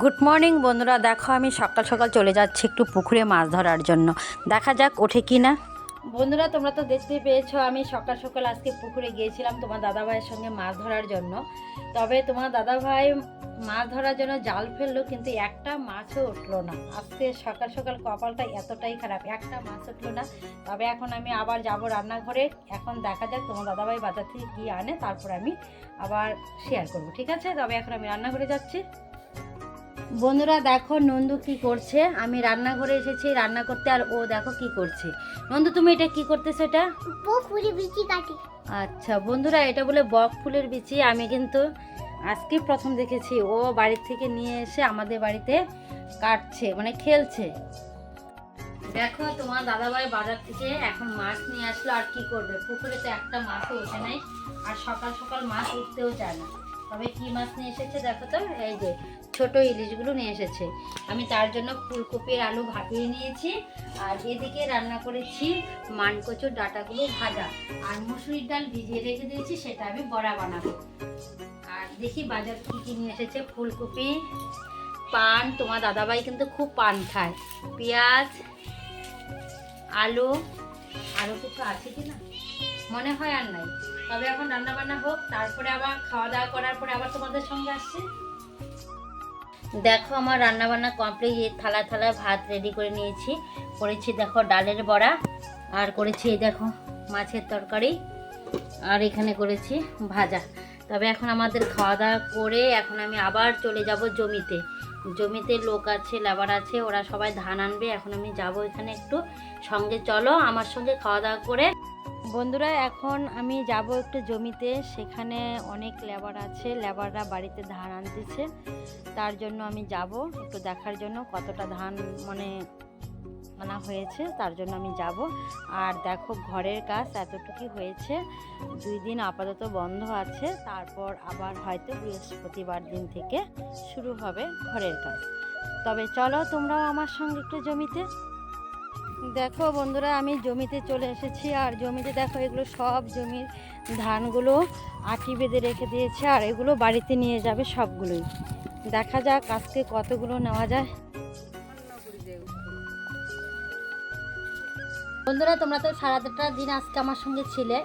Good morning বন্ধুরা। দেখো, আমি সকাল সকাল চলে যাচ্ছি একটু পুকুরে মাছ ধরার জন্য। দেখা যাক, ওঠে কি না। বন্ধুরা, তোমরা তো দেখতেই পেয়েছ, আমি সকাল সকাল আজকে পুকুরে গিয়েছিলাম তোমার দাদাভাইয়ের সঙ্গে মাছ ধরার জন্য। তবে তোমার দাদাভাই মাছ ধরার জন্য জাল ফেলল, কিন্তু একটা মাছও উঠল না। আজকে সকাল সকাল কপালটা এতটাই খারাপ, একটা মাছ উঠল না। তবে এখন আমি আবার যাব রান্নাঘরে। এখন দেখা যাক তোমার দাদাভাই বাজার থেকে গিয়ে আনে, তারপর আমি আবার শেয়ার করব, ঠিক আছে? তবে এখন আমি রান্নাঘরে যাচ্ছি। বন্ধুরা দেখো নন্দু কি করছে? আমি রান্নাঘরে এসেছি রান্না করতে আর ও দেখো কি করছে। নন্দু তুমি এটা কি করতেছো এটা? বিচি কাটি। আচ্ছা বন্ধুরা এটা বলে বক ফুলের বিচি। আমি কিন্তু আজকে প্রথম দেখেছি। ও বাড়ির থেকে নিয়ে এসে আমাদের বাড়িতে কাটছে মানে খেলছে। দেখো তোমার দাদাভাই বাজার থেকে এখন মাছ নিয়ে আসলো আর কি করবে? পুকুরে তো একটা মাছও ওঠে নাই আর সকাল সকাল মাছ উঠতেও চায় না। তবে কি মাছ নিয়ে এসেছে দেখো তো? এই যে ছোট ইলিশগুলো নিয়ে এসেছে। আমি তার জন্য ফুলকপির আলু ভাপিয়ে নিয়েছি। আর এদিকে রান্না করেছি মানকচুর ডাটাগুলো ভাজা। আর মুসুরির ডাল ভিজিয়ে রেখে দিয়েছি, সেটা আমি বড়া বানাবো। আর দেখি বাজার কী কী নিয়ে এসেছে ফুলকপি, পান। তোমার দাদাভাই কিন্তু খুব পান খায়। পেঁয়াজ, আলু আরও কিছু আছে কি না? মনে হয় আর নাই। তবে এখন রান্না বান্না হোক, তারপরে আবার খাওয়া দাওয়া করার পরে আবার তোমাদের সঙ্গে আসছে। দেখো আমার রান্না বান্না কমপ্লিট থালা থালা ভাত রেডি করে নিয়েছি। করেছি দেখো ডালের বড়া, আর করেছি দেখো মাছের তরকারি, আর এখানে করেছি ভাজা। তবে এখন আমাদের খাওয়া দাওয়া করে এখন আমি আবার চলে যাব জমিতে। জমিতে লোক আছে, লেবার আছে, ওরা সবাই ধান আনবে। এখন আমি যাব এখানে একটু। সঙ্গে চলো আমার সঙ্গে খাওয়া দাওয়া করে। বন্ধুরা, এখন আমি যাব একটু জমিতে। সেখানে অনেক লেবার আছে। লেবাররা বাড়িতে ধান আনতেছে। তার জন্য আমি যাব। একটু দেখার জন্য কতটা ধান মানে আনা হয়েছে, তার জন্য আমি যাব। আর দেখো, ঘরের কাজ এতটুকু হয়েছে। দুই দিন আপাতত বন্ধ আছে। তারপর আবার হয়তো বৃহস্পতিবার দিন থেকে শুরু হবে ঘরের কাজ। তবে চলো, তোমরাও আমার সঙ্গে একটু জমিতে। দেখো বন্ধুরা, আমি জমিতে চলে এসেছি আর জমিতে দেখো এগুলো সব জমির ধানগুলো আটি বেঁধে রেখে দিয়েছে আর এগুলো বাড়িতে নিয়ে যাবে সবগুলোই। দেখা যাক আজকে কতগুলো নেওয়া যায়। বন্ধুরা, তোমরা তো সারাটা দিন আজকে আমার সঙ্গে ছিলে।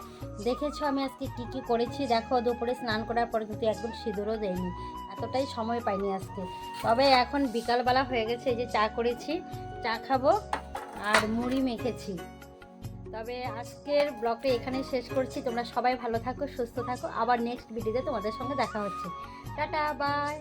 দেখেছ আমি আজকে কি কি করেছি? দেখো, দুপুরে স্নান করার পর কিন্তু একদম সিঁদুরও দেয়নি এতটাই সময় পাইনি আজকে। তবে এখন বিকালবেলা হয়ে গেছে, এই যে চা করেছি। চা খাব। আর মুড়ি মেখেছি। তবে আজকের ব্লগটা এখানে শেষ করছি। তোমরা সবাই ভালো থাকো, সুস্থ থাকো। আবার নেক্সট ভিডিওতে তোমাদের সঙ্গে দেখা হচ্ছে। Tata bye